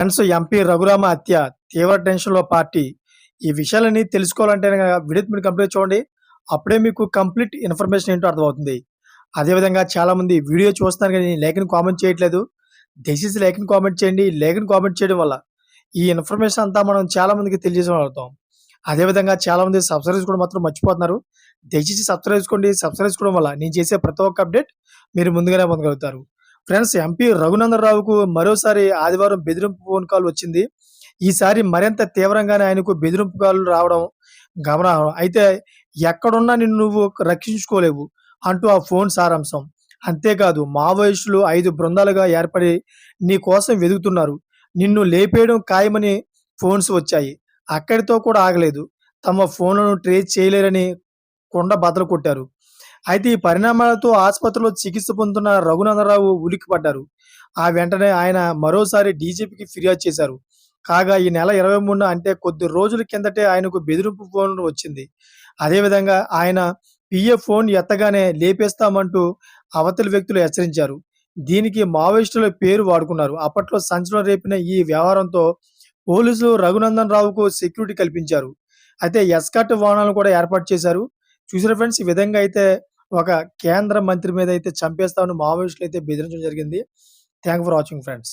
Friends MP Raghurama హత్య తీవ్ర టెన్షన్లో పార్టీ. ఈ విషయాలన్నీ తెలుసుకోవాలంటే వీడియో మీరు కంప్లీట్ చూడండి. అప్పుడే మీకు కంప్లీట్ ఇన్ఫర్మేషన్ ఏంటో అర్థమవుతుంది. అదేవిధంగా చాలామంది వీడియో చూస్తున్నారు కానీ లేఖను కామెంట్ చేయట్లేదు. దయచేసి లేఖను కామెంట్ చేయండి. లేఖను కామెంట్ చేయడం వల్ల ఈ ఇన్ఫర్మేషన్ అంతా మనం చాలామందికి తెలియజేయగలుగుతాం. అదేవిధంగా చాలామంది సబ్స్క్రైబ్ కూడా మాత్రం మర్చిపోతున్నారు. దయచేసి సబ్స్క్రైబ్ చేసుకోండి. సబ్స్క్రైబ్ చేసుకోవడం వల్ల నేను చేసే ప్రతి ఒక్క అప్డేట్ మీరు ముందుగానే పొందగలుగుతారు. ఫ్రెండ్స్ ఎంపీ రఘునందన్ రావుకు మరోసారి ఆదివారం బెదిరింపు ఫోన్ కాల్ వచ్చింది. ఈసారి మరింత తీవ్రంగానే ఆయనకు బెదిరింపు కాల్ రావడం గమనార్హం. అయితే ఎక్కడున్నా నిన్ను నువ్వు రక్షించుకోలేవు అంటూ ఆ ఫోన్ సారాంశం. అంతేకాదు మావోయిస్టులు ఐదు బృందాలుగా ఏర్పడి నీ కోసం వెతుకుతున్నారు నిన్ను లేపేయడం ఖాయమని ఫోన్స్ వచ్చాయి. అక్కడితో కూడా ఆగలేదు. తమ ఫోన్లను ట్రేస్ చేయలేరని కొండ బదలు కొట్టారు. అయితే ఈ పరిణామాలతో ఆసుపత్రిలో చికిత్స పొందుతున్న రఘునందరావు ఉలిక్కిపడ్డారు. ఆ వెంటనే ఆయన మరోసారి డీజీపీకి ఫిర్యాదు చేశారు. కాగా ఈ నెల ఇరవై మూడున అంటే కొద్ది రోజుల కిందటే ఆయనకు బెదిరింపు ఫోన్ వచ్చింది. అదేవిధంగా ఆయన పిఎఫ్ ఫోన్ ఎత్తగానే లేపేస్తామంటూ అవతలి వ్యక్తులు హెచ్చరించారు. దీనికి మావోయిస్టుల పేరు వాడుకున్నారు. అప్పట్లో సంచలనం రేపిన ఈ వ్యవహారంతో పోలీసులు రఘునందన్ రావుకు సెక్యూరిటీ కల్పించారు. అయితే ఎస్కట్ వాహనాలను కూడా ఏర్పాటు చేశారు. చూసారు ఫ్రెండ్స్ ఈ విధంగా అయితే ఒక కేంద్ర మంత్రి మీద అయితే చంపేస్తామని మావోయిస్టులు అయితే బెదిరించడం జరిగింది. Thank for watching friends